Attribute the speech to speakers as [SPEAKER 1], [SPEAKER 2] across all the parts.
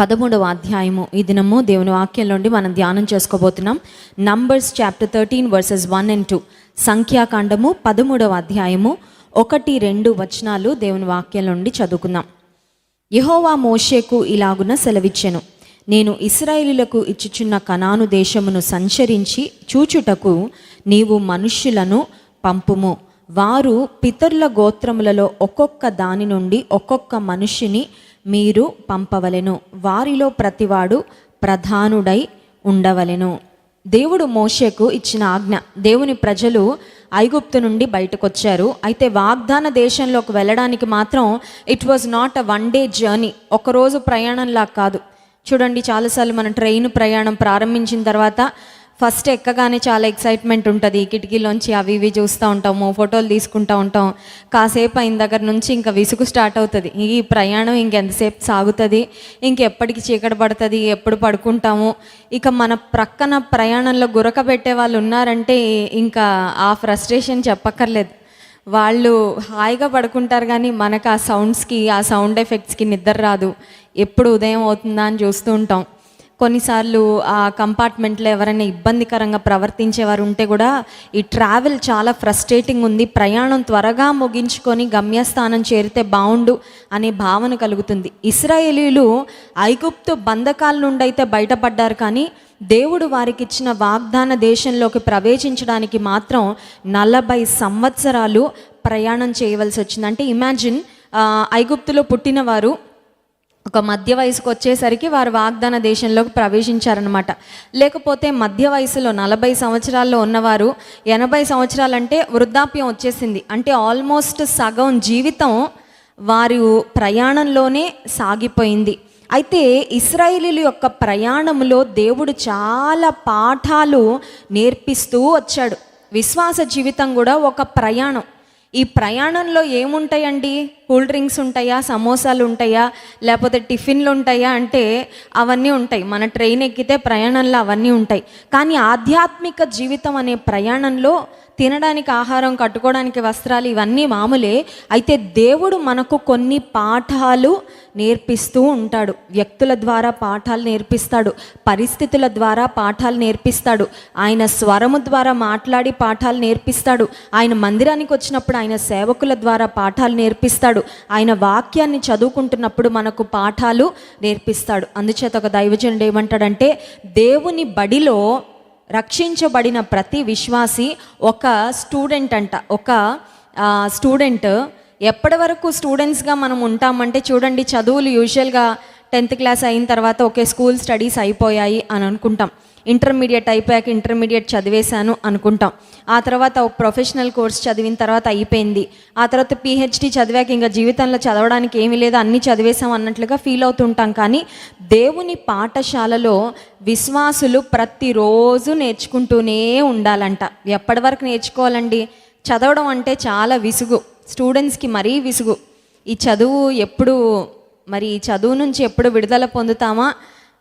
[SPEAKER 1] పదమూడవ అధ్యాయము ఈ దినము దేవుని వాక్యం నుండి మనం ధ్యానం చేసుకోబోతున్నాం. Numbers chapter thirteen verses one and two సంఖ్యాకాండము పదమూడవ అధ్యాయము ఒకటి రెండు వచనాలు దేవుని వాక్యం నుండి చదువుకుందాం. యెహోవా మోషేకు ఇలాగున సెలవిచ్చెను. నేను ఇస్రాయిలులకు ఇచ్చుచున్న కనాను దేశమును సంచరించి చూచుటకు నీవు మనుష్యులను పంపుము. వారు పితరుల గోత్రములలో ఒక్కొక్క దాని నుండి ఒక్కొక్క మనిషిని మీరు పంపవలెను. వారిలో ప్రతివాడు ప్రధానుడై ఉండవలెను. దేవుడు మోషేకు ఇచ్చిన ఆజ్ఞ. దేవుని ప్రజలు ఐగుప్తు నుండి బయటకొచ్చారు. అయితే వాగ్దాన దేశంలోకి వెళ్ళడానికి మాత్రం it was not a one day journey ఒకరోజు ప్రయాణంలా కాదు. చూడండి చాలాసార్లు మన ట్రైన్ ప్రయాణం ప్రారంభించిన తర్వాత ఫస్ట్ ఎక్కగానే చాలా ఎక్సైట్మెంట్ ఉంటుంది. కిటికీలోంచి అవి ఇవి చూస్తూ ఉంటాము ఫోటోలు తీసుకుంటూ ఉంటాం. కాసేపు అయిన దగ్గర నుంచి ఇంకా విసుగు స్టార్ట్ అవుతుంది. ఈ ప్రయాణం ఇంకెంతసేపు సాగుతుంది? ఇంకెప్పటికి చీకటి పడుతుంది? ఎప్పుడు పడుకుంటాము? ఇక మన ప్రక్కన ప్రయాణంలో గురక పెట్టే వాళ్ళు ఉన్నారంటే ఇంకా ఆ ఫ్రస్ట్రేషన్ చెప్పక్కర్లేదు. వాళ్ళు హాయిగా పడుకుంటారు కానీ మనకు ఆ సౌండ్స్కి ఆ సౌండ్ ఎఫెక్ట్స్కి నిద్ర రాదు. ఎప్పుడు ఉదయం అవుతుందా అని చూస్తూ ఉంటాం. కొన్నిసార్లు ఆ కంపార్ట్మెంట్లో ఎవరైనా ఇబ్బందికరంగా ప్రవర్తించేవారు ఉంటే కూడా ఈ ట్రావెల్ చాలా ఫ్రస్ట్రేటింగ్ ఉంది. ప్రయాణం త్వరగా ముగించుకొని గమ్యస్థానం చేరితే బాగుండు అనే భావన కలుగుతుంది. ఇస్రాయేలీలు ఐగుప్తు బంధకాల నుండి అయితే బయటపడ్డారు కానీ దేవుడు వారికి ఇచ్చిన వాగ్దాన దేశంలోకి ప్రవేశించడానికి మాత్రం నలభై సంవత్సరాలు ప్రయాణం చేయవలసి వచ్చింది. అంటే ఇమాజిన్ ఐగుప్తులో పుట్టినవారు ఒక మధ్య వయసుకు వచ్చేసరికి వారు వాగ్దాన దేశంలోకి ప్రవేశించారనమాట లేకపోతే మధ్య వయసులో నలభై సంవత్సరాల్లో ఉన్నవారు ఎనభై సంవత్సరాలంటే వృద్ధాప్యం వచ్చేసింది. అంటే ఆల్మోస్ట్ సగం జీవితం వారి ప్రయాణంలోనే సాగిపోయింది. అయితే ఇస్రాయేలీల యొక్క ప్రయాణంలో దేవుడు చాలా పాఠాలు నేర్పిస్తూ వచ్చాడు. విశ్వాస జీవితం కూడా ఒక ప్రయాణం. ఈ ప్రయాణంలో ఏముంటాయండి? కూల్ డ్రింక్స్ ఉంటాయా? సమోసాలు ఉంటాయా? లేకపోతే టిఫిన్లు ఉంటాయా? అంటే అవన్నీ ఉంటాయి. మన ట్రైన్ ఎక్కితే ప్రయాణంలో అవన్నీ ఉంటాయి. కానీ ఆధ్యాత్మిక జీవితం అనే ప్రయాణంలో తినడానికి ఆహారం కట్టుకోవడానికి వస్త్రాలు ఇవన్నీ మామూలే. అయితే దేవుడు మనకు కొన్ని పాఠాలు నేర్పిస్తూ ఉంటాడు. వ్యక్తుల ద్వారా పాఠాలు నేర్పిస్తాడు. పరిస్థితుల ద్వారా పాఠాలు నేర్పిస్తాడు. ఆయన స్వరము ద్వారా మాట్లాడి పాఠాలు నేర్పిస్తాడు. ఆయన మందిరానికి వచ్చినప్పుడు ఆయన సేవకుల ద్వారా పాఠాలు నేర్పిస్తాడు. ఆయన వాక్యాన్ని చదువుకుంటున్నప్పుడు మనకు పాఠాలు నేర్పిస్తాడు. అందుచేత ఒక దైవజనుడు ఏమంటాడంటే దేవుని బడిలో రక్షించబడిన ప్రతి విశ్వాసి ఒక స్టూడెంట్ అంట. ఒక స్టూడెంట్. ఎప్పటి వరకు స్టూడెంట్స్గా మనం ఉంటామంటే చూడండి చదువులు యూజువల్గా టెన్త్ క్లాస్ అయిన తర్వాత ఒకే స్కూల్ స్టడీస్ అయిపోయాయి అని అనుకుంటాం. ఇంటర్మీడియట్ అయిపోయాక ఇంటర్మీడియట్ చదివేశాను అనుకుంటాం. ఆ తర్వాత ఒక ప్రొఫెషనల్ కోర్స్ చదివిన తర్వాత అయిపోయింది. ఆ తర్వాత పిహెచ్డి చదివాక ఇంకా జీవితంలో చదవడానికి ఏమీ లేదు అన్నీ చదివేశాం అన్నట్లుగా ఫీల్ అవుతుంటాం. కానీ దేవుని పాఠశాలలో విశ్వాసులు ప్రతిరోజు నేర్చుకుంటూనే ఉండాలంట. ఎప్పటి వరకు నేర్చుకోవాలండి? చదవడం అంటే చాలా విసుగు. స్టూడెంట్స్కి మరీ విసుగు. ఈ చదువు ఎప్పుడు మరి ఈ చదువు నుంచి ఎప్పుడు విడుదల పొందుతామా?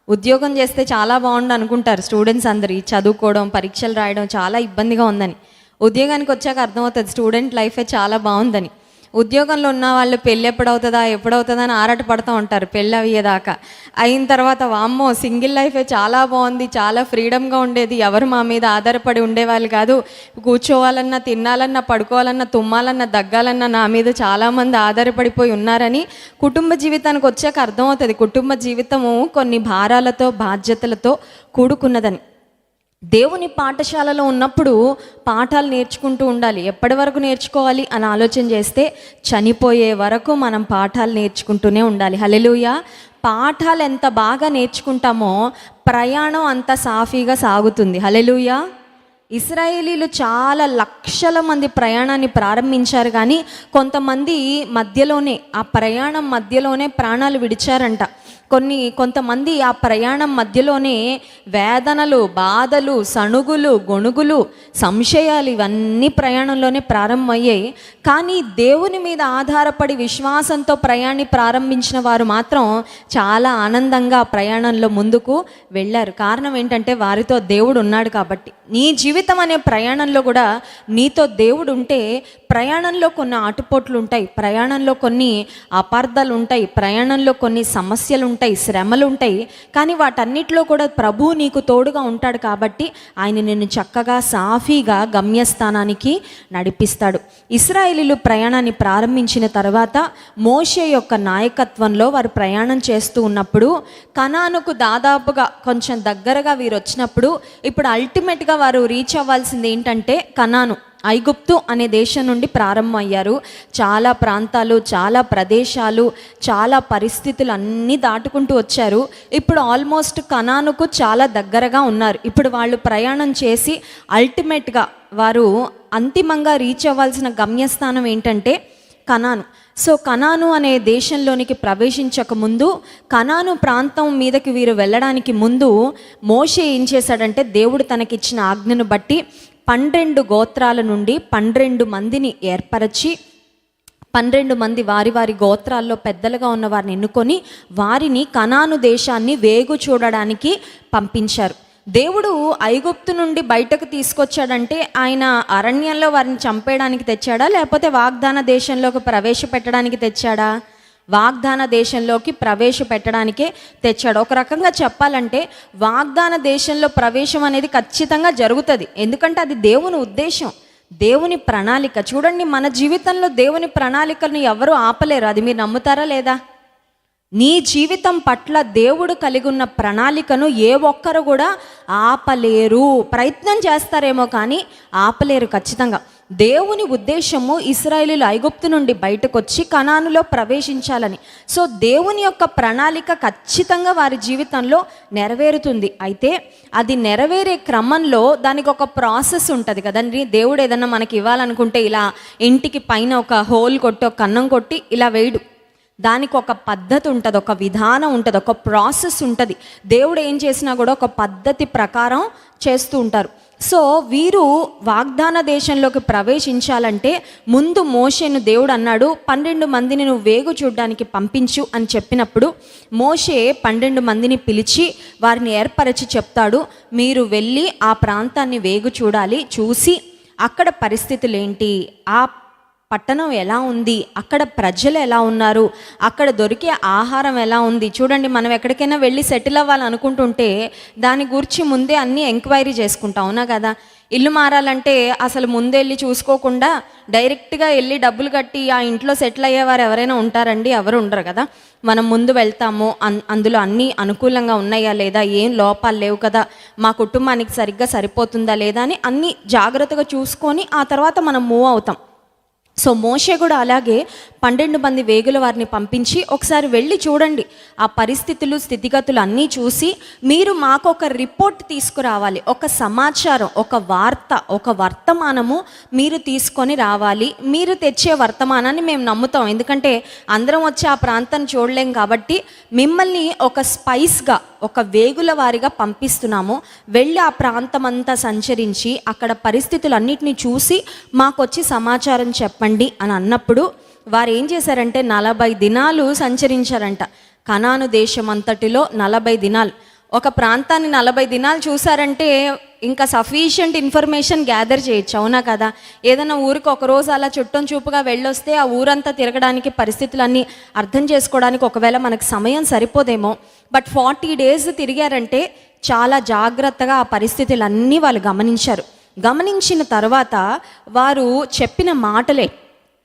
[SPEAKER 1] ఉద్యోగం చేస్తే చాలా బాగుండు అనుకుంటారు స్టూడెంట్స్ అందరు. చదువుకోవడం పరీక్షలు రాయడం చాలా ఇబ్బందిగా ఉందని. ఉద్యోగానికి వచ్చాక అర్థమవుతుంది స్టూడెంట్ లైఫే చాలా బాగుందని. ఉద్యోగంలో ఉన్న వాళ్ళు పెళ్ళి ఎప్పుడవుతుందా ఎప్పుడవుతుందా అని ఆరాట పడుతూ ఉంటారు పెళ్ళి అయ్యేదాకా. అయిన తర్వాత వామ్మో సింగిల్ లైఫే చాలా బాగుంది చాలా ఫ్రీడమ్గా ఉండేది. ఎవరు మా మీద ఆధారపడి ఉండేవాళ్ళు కాదు. కూర్చోవాలన్నా తినాలన్నా పడుకోవాలన్నా తుమ్మాలన్నా దగ్గాలన్నా నా మీద చాలామంది ఆధారపడిపోయి ఉన్నారని కుటుంబ జీవితానికి వచ్చాక అర్థమవుతుంది. కుటుంబ జీవితము కొన్ని భారాలతో బాధ్యతలతో కూడుకున్నదని. దేవుని పాఠశాలలో ఉన్నప్పుడు పాఠాలు నేర్చుకుంటూ ఉండాలి. ఎప్పటి వరకు నేర్చుకోవాలి అని ఆలోచన చేస్తే చనిపోయే వరకు మనం పాఠాలు నేర్చుకుంటూనే ఉండాలి. హలెలుయ పాఠాలు ఎంత బాగా నేర్చుకుంటామో ప్రయాణం అంత సాఫీగా సాగుతుంది. హలెలుయ ఇస్రాయేలీలు చాలా లక్షల మంది ప్రయాణాన్ని ప్రారంభించారు కానీ కొంతమంది మధ్యలోనే ఆ ప్రయాణం మధ్యలోనే ప్రాణాలు విడిచారంట. కొన్ని కొంతమంది ఆ ప్రయాణం మధ్యలోనే వేదనలు బాధలు సణుగులు గొణుగులు సంశయాలు ఇవన్నీ ప్రయాణంలోనే ప్రారంభమయ్యాయి. కానీ దేవుని మీద ఆధారపడి విశ్వాసంతో ప్రయాణి ప్రారంభించిన వారు మాత్రం చాలా ఆనందంగా ప్రయాణంలో ముందుకు వెళ్ళారు. కారణం ఏంటంటే వారితో దేవుడు ఉన్నాడు కాబట్టి. నీ జీవితం అనే ప్రయాణంలో కూడా నీతో దేవుడు ఉంటే ప్రయాణంలో కొన్ని ఆటుపోట్లు ఉంటాయి ప్రయాణంలో కొన్ని అపార్థాలు ఉంటాయి ప్రయాణంలో కొన్ని సమస్యలు ఉంటాయి శ్రమలు ఉంటాయి కానీ వాటన్నిటిలో కూడా ప్రభు నీకు తోడుగా ఉంటాడు కాబట్టి ఆయన నిన్ను చక్కగా సాఫీగా గమ్యస్థానానికి నడిపిస్తాడు. ఇస్రాయేలీలు ప్రయాణాన్ని ప్రారంభించిన తర్వాత మోషే యొక్క నాయకత్వంలో వారు ప్రయాణం చేస్తూ ఉన్నప్పుడు కనానుకు దాదాపుగా కొంచెం దగ్గరగా వీరు వచ్చినప్పుడు ఇప్పుడు అల్టిమేట్గా వారు రీచ్ అవ్వాల్సింది ఏంటంటే కనాను. ఐగుప్తు అనే దేశం నుండి ప్రారంభమయ్యారు. చాలా ప్రాంతాలు చాలా ప్రదేశాలు చాలా పరిస్థితులు అన్నీ దాటుకుంటూ వచ్చారు. ఇప్పుడు ఆల్మోస్ట్ కనానుకు చాలా దగ్గరగా ఉన్నారు. ఇప్పుడు వాళ్ళు ప్రయాణం చేసి అల్టిమేట్గా వారు అంతిమంగా రీచ్ అవ్వాల్సిన గమ్యస్థానం ఏంటంటే కనాను. సో కనాను అనే దేశంలోనికి ప్రవేశించక ముందు కనాను ప్రాంతం మీదకి వీరు వెళ్ళడానికి ముందు మోషే ఏం చేశాడంటే దేవుడు తనకిచ్చిన ఆజ్ఞను బట్టి పన్నెండు గోత్రాల నుండి పన్నెండు మందిని ఏర్పరచి పన్నెండు మంది వారి వారి గోత్రాల్లో పెద్దలుగా ఉన్న వారిని ఎన్నుకొని వారిని కనాను దేశాన్ని వేగు చూడడానికి పంపించారు. దేవుడు ఐగుప్తు నుండి బయటకు తీసుకొచ్చాడంటే ఆయన అరణ్యంలో వారిని చంపేయడానికి తెచ్చాడా? లేకపోతే వాగ్దాన దేశంలోకి ప్రవేశపెట్టడానికి తెచ్చాడా? వాగ్దాన దేశంలోకి ప్రవేశపెట్టడానికే తెచ్చాడు. ఒక రకంగా చెప్పాలంటే వాగ్దాన దేశంలో ప్రవేశం అనేది ఖచ్చితంగా జరుగుతుంది. ఎందుకంటే అది దేవుని ఉద్దేశం దేవుని ప్రణాళిక. చూడండి మన జీవితంలో దేవుని ప్రణాళికలను ఎవరు ఆపలేరు. అది మీరు నమ్ముతారా లేదా? నీ జీవితం పట్ల దేవుడు కలిగి ఉన్న ప్రణాళికను ఏ ఒక్కరు కూడా ఆపలేరు. ప్రయత్నం చేస్తారేమో కానీ ఆపలేరు ఖచ్చితంగా. దేవుని ఉద్దేశము ఇస్రాయేలీలు ఐగుప్తు నుండి బయటకు వచ్చి కణానులో ప్రవేశించాలని. సో దేవుని యొక్క ప్రణాళిక ఖచ్చితంగా వారి జీవితంలో నెరవేరుతుంది. అయితే అది నెరవేరే క్రమంలో దానికి ఒక ప్రాసెస్ ఉంటుంది కదండి. దేవుడు ఏదన్నా మనకి ఇవ్వాలనుకుంటే ఇలా ఇంటికి పైన ఒక హోల్ కొట్టి ఒక కన్నం కొట్టి ఇలా వేయడు. దానికి ఒక పద్ధతి ఉంటుంది ఒక విధానం ఉంటుంది ఒక ప్రాసెస్ ఉంటుంది. దేవుడు ఏం చేసినా కూడా ఒక పద్ధతి ప్రకారం చేస్తూ ఉంటారు. సో వీరు వాగ్దాన దేశంలోకి ప్రవేశించాలంటే ముందు మోషేను దేవుడు అన్నాడు పన్నెండు మందిని నువ్వు వేగు చూడడానికి పంపించు అని చెప్పినప్పుడు మోషే పన్నెండు మందిని పిలిచి వారిని ఏర్పరచి చెప్తాడు మీరు వెళ్ళి ఆ ప్రాంతాన్ని వేగు చూడాలి చూసి అక్కడ పరిస్థితులు ఏంటి ఆ పట్టణం ఎలా ఉంది? అక్కడ ప్రజలు ఎలా ఉన్నారు? అక్కడ దొరికే ఆహారం ఎలా ఉంది? చూడండి మనం ఎక్కడికైనా వెళ్ళి సెటిల్ అవ్వాలనుకుంటుంటే దాని గురించి ముందే అన్నీ ఎంక్వైరీ చేసుకుంటాం అవునా కదా? ఇల్లు మారాలంటే అసలు ముందే వెళ్ళి చూసుకోకుండా డైరెక్ట్గా వెళ్ళి డబ్బులు కట్టి ఆ ఇంట్లో సెటిల్ అయ్యేవారు ఎవరైనా ఉంటారండి? ఎవరు ఉండరు కదా? మనం ముందు వెళ్తాము అన్ అందులో అన్నీ అనుకూలంగా ఉన్నాయా లేదా? ఏం లోపాలు లేవు కదా? మా కుటుంబానికి సరిగ్గా సరిపోతుందా లేదా? అని అన్నీ జాగ్రత్తగా చూసుకొని ఆ తర్వాత మనం మూవ్ అవుతాం. సో మోషే కూడా అలాగే పన్నెండు మంది వేగుల వారిని పంపించి ఒకసారి వెళ్ళి చూడండి. ఆ పరిస్థితులు స్థితిగతులు అన్నీ చూసి మీరు మాకు ఒక రిపోర్ట్ తీసుకురావాలి ఒక సమాచారం ఒక వార్త ఒక వర్తమానము మీరు తీసుకొని రావాలి. మీరు తెచ్చే వర్తమానాన్ని మేము నమ్ముతాం. ఎందుకంటే అందరం వచ్చి ఆ ప్రాంతాన్ని చూడలేం కాబట్టి మిమ్మల్ని ఒక స్పైస్గా ఒక వేగుల వారిగా పంపిస్తున్నాము. వెళ్ళి ఆ ప్రాంతం అంతా సంచరించి అక్కడ పరిస్థితులన్నిటిని చూసి మాకొచ్చి సమాచారం చెప్పండి. అని అన్నప్పుడు వారు ఏం చేశారంటే నలభై దినాలు సంచరించారంట. కనాను దేశం అంతటిలో నలభై దినాలు. ఒక ప్రాంతాన్ని నలభై దినాలు చూసారంటే ఇంకా సఫిషియంట్ ఇన్ఫర్మేషన్ గ్యాదర్ చేయొచ్చు అవునా కదా? ఏదైనా ఊరికి ఒక రోజు అలా చుట్టం చూపుగా వెళ్ళొస్తే ఆ ఊరంతా తిరగడానికి పరిస్థితులన్నీ అర్థం చేసుకోవడానికి ఒకవేళ మనకు సమయం సరిపోదేమో. బట్ ఫార్టీ డేస్ తిరిగారంటే చాలా జాగ్రత్తగా ఆ పరిస్థితులన్నీ వాళ్ళు గమనించారు. గమనించిన తర్వాత వారు చెప్పిన మాటలే.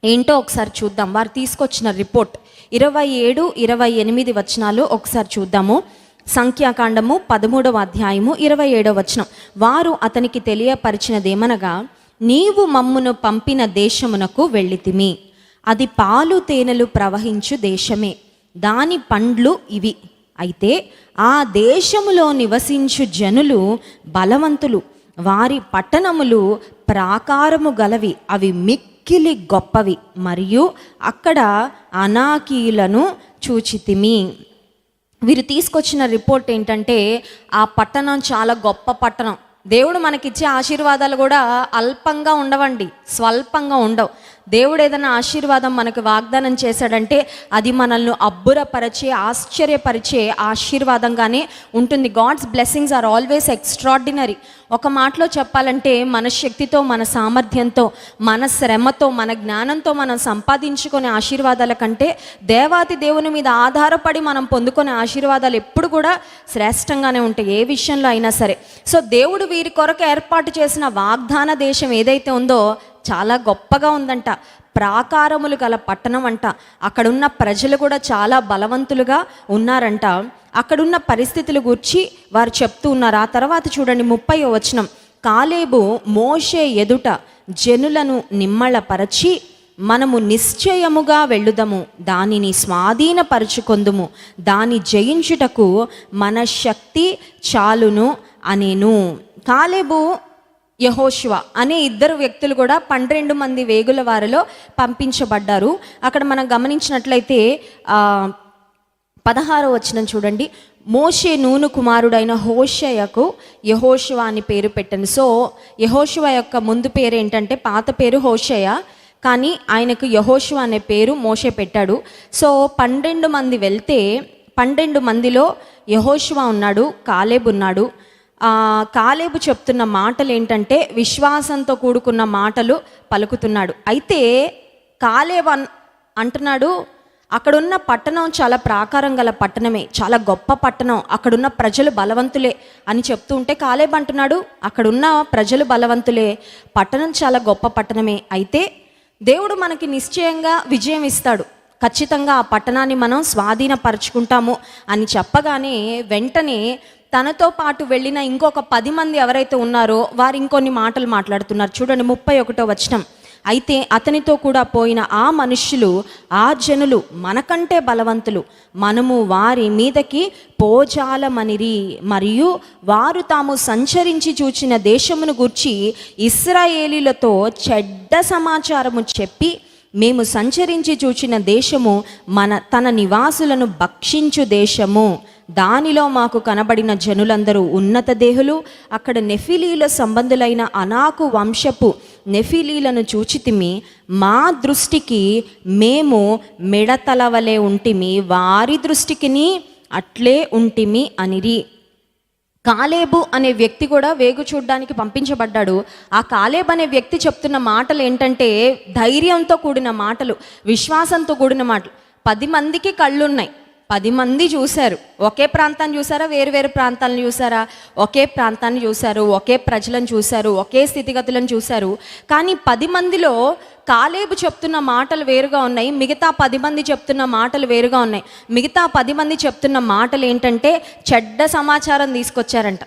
[SPEAKER 1] ఏంటో ఒకసారి చూద్దాం. వారు తీసుకొచ్చిన రిపోర్ట్. ఇరవై ఏడు ఇరవై ఎనిమిది వచనాలు ఒకసారి చూద్దాము. సంఖ్యాకాండము పదమూడవ అధ్యాయము ఇరవై ఏడవ వచనం. వారు అతనికి తెలియపరిచినదేమనగా నీవు మమ్మును పంపిన దేశమునకు వెళ్ళితిమి. అది పాలు తేనెలు ప్రవహించు దేశమే. దాని పండ్లు ఇవి. అయితే ఆ దేశములో నివసించు జనులు బలవంతులు. వారి పట్టణములు ప్రాకారము గలవి అవి మిక్కిలి గొప్పవి మరియు అక్కడ అనాకీలను చూచితిమి. వీరు తీసుకొచ్చిన రిపోర్ట్ ఏంటంటే ఆ పట్టణం చాలా గొప్ప పట్టణం. దేవుడు మనకిచ్చే ఆశీర్వాదాలు కూడా అల్పంగా ఉండవండి స్వల్పంగా ఉండవు. దేవుడు ఏదైనా ఆశీర్వాదం మనకు వాగ్దానం చేశాడంటే అది మనల్ని అబ్బురపరిచే ఆశ్చర్యపరిచే ఆశీర్వాదంగానే ఉంటుంది. God's blessings are always extraordinary. ఒక మాటలో చెప్పాలంటే మన శక్తితో మన సామర్థ్యంతో మన శ్రమతో మన జ్ఞానంతో మనం సంపాదించుకునే ఆశీర్వాదాల కంటే దేవాతి దేవుని మీద ఆధారపడి మనం పొందుకునే ఆశీర్వాదాలు ఎప్పుడు కూడా శ్రేష్టంగానే ఉంటాయి ఏ విషయంలో అయినా సరే. సో దేవుడు వీరి కొరకు ఏర్పాటు చేసిన వాగ్దాన దేశం ఏదైతే ఉందో చాలా గొప్పగా ఉందంట. ప్రాకారములు గల పట్టణం అంట. అక్కడున్న ప్రజలు కూడా చాలా బలవంతులుగా ఉన్నారంట. అక్కడున్న పరిస్థితులు గురించి వారు చెప్తూ ఉన్నారు. ఆ తర్వాత చూడండి ముప్పై వచనం. కాలేబు మోషే ఎదుట జనులను నిమ్మళపరచి మనము నిశ్చయముగా వెళ్ళుదము. దానిని స్వాధీనపరుచుకొందుము. దాని జయించుటకు మన శక్తి చాలును అనేను. కాలేబు యహోశివ అనే ఇద్దరు వ్యక్తులు కూడా పన్నెండు మంది వేగుల వారిలో పంపించబడ్డారు. అక్కడ మనం గమనించినట్లయితే పదహారో వచనం చూడండి. మోషే నూను కుమారుడైన హోషయకు యహోశివ అని పేరు పెట్టండి. సో యహోశివ యొక్క ముందు పేరు ఏంటంటే పాత పేరు హోషయ కానీ ఆయనకు యహోశివ అనే పేరు మోషే పెట్టాడు. సో పన్నెండు మంది వెళ్తే పన్నెండు మందిలో యహోశివ ఉన్నాడు కాలేబ్ ఉన్నాడు. కాలేబు చెప్తున్న మాటలు ఏంటంటే విశ్వాసంతో కూడుకున్న మాటలు పలుకుతున్నాడు. అయితే కాలేబు అన్ అంటున్నాడు అక్కడున్న పట్టణం చాలా ప్రాకారం గల పట్టణమే చాలా గొప్ప పట్టణం అక్కడున్న ప్రజలు బలవంతులే అని చెప్తూ ఉంటే కాలేబ్ అంటున్నాడు అక్కడున్న ప్రజలు బలవంతులే పట్టణం చాలా గొప్ప పట్టణమే. అయితే దేవుడు మనకి నిశ్చయంగా విజయం ఇస్తాడు. ఖచ్చితంగా ఆ పట్టణాన్ని మనం స్వాధీనపరుచుకుంటాము అని చెప్పగానే వెంటనే తనతో పాటు వెళ్ళిన ఇంకొక పది మంది ఎవరైతే ఉన్నారో వారు ఇంకొన్ని మాటలు మాట్లాడుతున్నారు. చూడండి ముప్పై ఒకటో వచనం. అయితే అతనితో కూడా పోయిన ఆ మనుష్యులు ఆ జనులు మనకంటే బలవంతులు. మనము వారి మీదకి పోజాలమనిరి మరియు వారు తాము సంచరించి చూచిన దేశమును గూర్చి ఇస్రాయేలీలతో చెడ్డ సమాచారము చెప్పి మేము సంచరించి చూచిన దేశము మన తన నివాసులను భక్షించు దేశము. దానిలో మాకు కనబడిన జనులందరూ ఉన్నత దేహులు. అక్కడ నెఫిలీల సంబంధులైన అనాకు వంశపు నెఫిలీలను చూచితిమి. మా దృష్టికి మేము మిడతలవలే ఉంటిమి. వారి దృష్టికిని అట్లే ఉంటిమి అనిరి. కాలేబు అనే వ్యక్తి కూడా వేగు చూడ్డానికి పంపించబడ్డాడు. ఆ కాలేబ్ అనే వ్యక్తి చెప్తున్న మాటలు ఏంటంటే ధైర్యంతో కూడిన మాటలు విశ్వాసంతో కూడిన మాటలు. పది మందికి కళ్ళున్నాయి. పది మంది చూశారు. ఒకే ప్రాంతాన్ని చూసారా వేరు వేరు ప్రాంతాలను చూసారా ఒకే ప్రాంతాన్ని చూశారు ఒకే ప్రజలను చూశారు ఒకే స్థితిగతులను చూశారు. కానీ పది మందిలో కాలేబు చెప్తున్న మాటలు వేరుగా ఉన్నాయి. మిగతా పది మంది చెప్తున్న మాటలు వేరుగా ఉన్నాయి. మిగతా పది మంది చెప్తున్న మాటలు ఏంటంటే చెడ్డ సమాచారం తీసుకొచ్చారంట.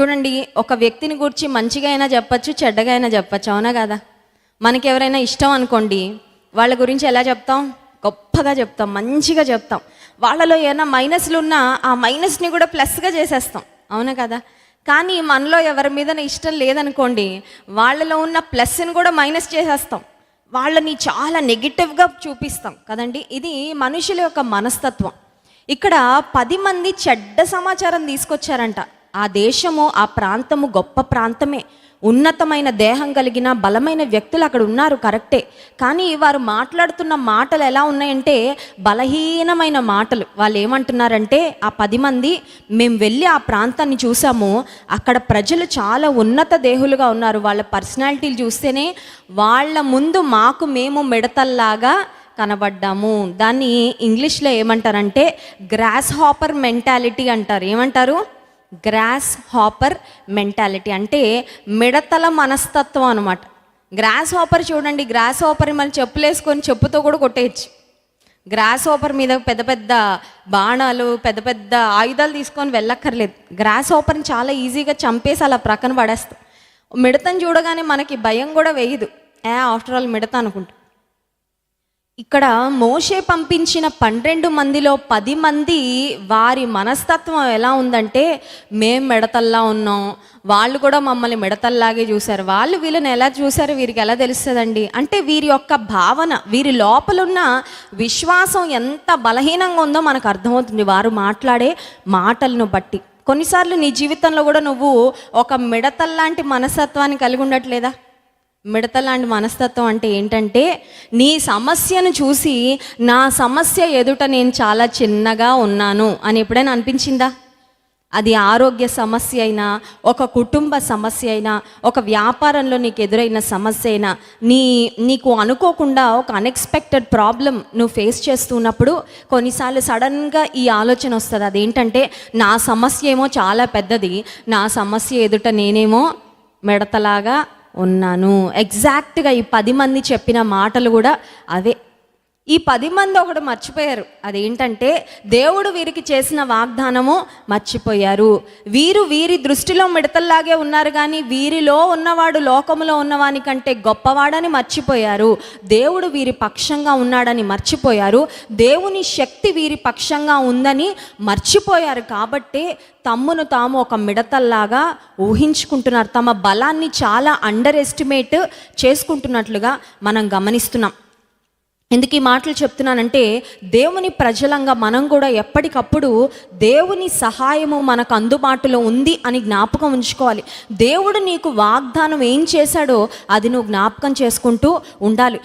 [SPEAKER 1] చూడండి ఒక వ్యక్తిని గురించి మంచిగా అయినా చెప్పచ్చు చెడ్డగా అయినా చెప్పచ్చు. అవునా కదా? మనకి ఎవరైనా ఇష్టం అనుకోండి వాళ్ళ గురించి ఎలా చెప్తాం? గొప్పగా చెప్తాం మంచిగా చెప్తాం. వాళ్ళలో ఏమైనా మైనస్లు ఉన్నా ఆ మైనస్ని కూడా ప్లస్గా చేసేస్తాం. అవునా కదా? కానీ మనలో ఎవరి మీద ఇష్టం లేదనుకోండి వాళ్ళలో ఉన్న ప్లస్ని కూడా మైనస్ చేసేస్తాం. వాళ్ళని చాలా నెగిటివ్గా చూపిస్తాం కదండి? ఇది మనుషుల యొక్క మనస్తత్వం. ఇక్కడ పది మంది చెడ్డ సమాచారం తీసుకొచ్చారంట. ఆ దేశము ఆ ప్రాంతము గొప్ప ప్రాంతమే. ఉన్నతమైన దేహం కలిగిన బలమైన వ్యక్తులు అక్కడ ఉన్నారు కరెక్టే. కానీ వారు మాట్లాడుతున్న మాటలు ఎలా ఉన్నాయంటే బలహీనమైన మాటలు. వాళ్ళు ఏమంటున్నారంటే ఆ పది మంది మేము వెళ్ళి ఆ ప్రాంతాన్ని చూసాము. అక్కడ ప్రజలు చాలా ఉన్నత దేహులుగా ఉన్నారు. వాళ్ళ పర్సనాలిటీలు చూస్తేనే వాళ్ళ ముందు మాకు మేము మిడతల్లాగా కనబడ్డాము. దాన్ని ఇంగ్లీష్లో ఏమంటారంటే గ్రాస్ హాపర్ మెంటాలిటీ అంటారు. ఏమంటారు? గ్రాస్ హాపర్ మెంటాలిటీ అంటే మిడతల మనస్తత్వం అనమాట గ్రాస్ హాపర్ చూడండి గ్రాస్ హాపర్ మళ్ళీ చెప్పులేసుకొని చెప్పుతో కూడా కొట్టేయచ్చు. గ్రాస్ హాపర్ మీద పెద్ద పెద్ద బాణాలు పెద్ద పెద్ద ఆయుధాలు తీసుకొని వెళ్ళక్కర్లేదు. గ్రాస్ హాపర్ని చాలా ఈజీగా చంపేసి అలా ప్రక్కన పడేస్తాం. మిడతను చూడగానే మనకి భయం కూడా వేయదు. ఏ ఆఫ్టర్ ఆల్ మిడత అనుకుంటాం. ఇక్కడ మోషే పంపించిన పన్నెండు మందిలో పది మంది వారి మనస్తత్వం ఎలా ఉందంటే మేము మిడతల్లా ఉన్నాం. వాళ్ళు కూడా మమ్మల్ని మిడతల్లాగే చూశారు. వాళ్ళు వీళ్ళని ఎలా చూశారు? వీరికి ఎలా తెలుస్తుందండి? అంటే వీరి యొక్క భావన వీరి లోపలున్న విశ్వాసం ఎంత బలహీనంగా ఉందో మనకు అర్థమవుతుంది. వారు మాట్లాడే మాటలను బట్టి. కొన్నిసార్లు నీ జీవితంలో కూడా నువ్వు ఒక మిడతల్లాంటి మనస్తత్వాన్ని కలిగి ఉండట్లేదా? మిడత లాంటి మనస్తత్వం అంటే ఏంటంటే నీ సమస్యను చూసి నా సమస్య ఎదుట నేను చాలా చిన్నగా ఉన్నాను అని ఎప్పుడైనా అనిపించిందా? అది ఆరోగ్య సమస్య అయినా ఒక కుటుంబ సమస్య అయినా ఒక వ్యాపారంలో నీకు ఎదురైన సమస్య అయినా నీ నీకు అనుకోకుండా ఒక అన్ఎక్స్పెక్టెడ్ ప్రాబ్లం నువ్వు ఫేస్ చేస్తున్నప్పుడు కొన్నిసార్లు సడన్గా ఈ ఆలోచన వస్తుంది. అదేంటంటే నా సమస్య ఏమో చాలా పెద్దది. నా సమస్య ఎదుట నేనేమో మిడతలాగా ఉన్నాను. ఎగ్జాక్ట్గా ఈ పది మంది చెప్పిన మాటలు కూడా అవే. ఈ పది మంది ఒకడు మర్చిపోయారు. అదేంటంటే దేవుడు వీరికి చేసిన వాగ్దానము మర్చిపోయారు. వీరు వీరి దృష్టిలో మిడతల్లాగే ఉన్నారు కానీ వీరిలో ఉన్నవాడు లోకములో ఉన్నవాని కంటే గొప్పవాడని మర్చిపోయారు. దేవుడు వీరి పక్షంగా ఉన్నాడని మర్చిపోయారు. దేవుని శక్తి వీరి పక్షంగా ఉందని మర్చిపోయారు. కాబట్టి తమ్మును తాము ఒక మిడతల్లాగా ఊహించుకుంటున్నారు. తమ బలాన్ని చాలా అండర్ ఎస్టిమేట్ చేసుకుంటున్నట్లుగా మనం గమనిస్తున్నాం. ఎందుకు ఈ మాటలు చెప్తున్నానంటే దేవుని ప్రజలంగా మనం కూడా ఎప్పటికప్పుడు దేవుని సహాయము మనకు అందుబాటులో ఉంది అని జ్ఞాపకం ఉంచుకోవాలి. దేవుడు నీకు వాగ్దానం ఏం చేశాడో అది నువ్వు జ్ఞాపకం చేసుకుంటూ ఉండాలి.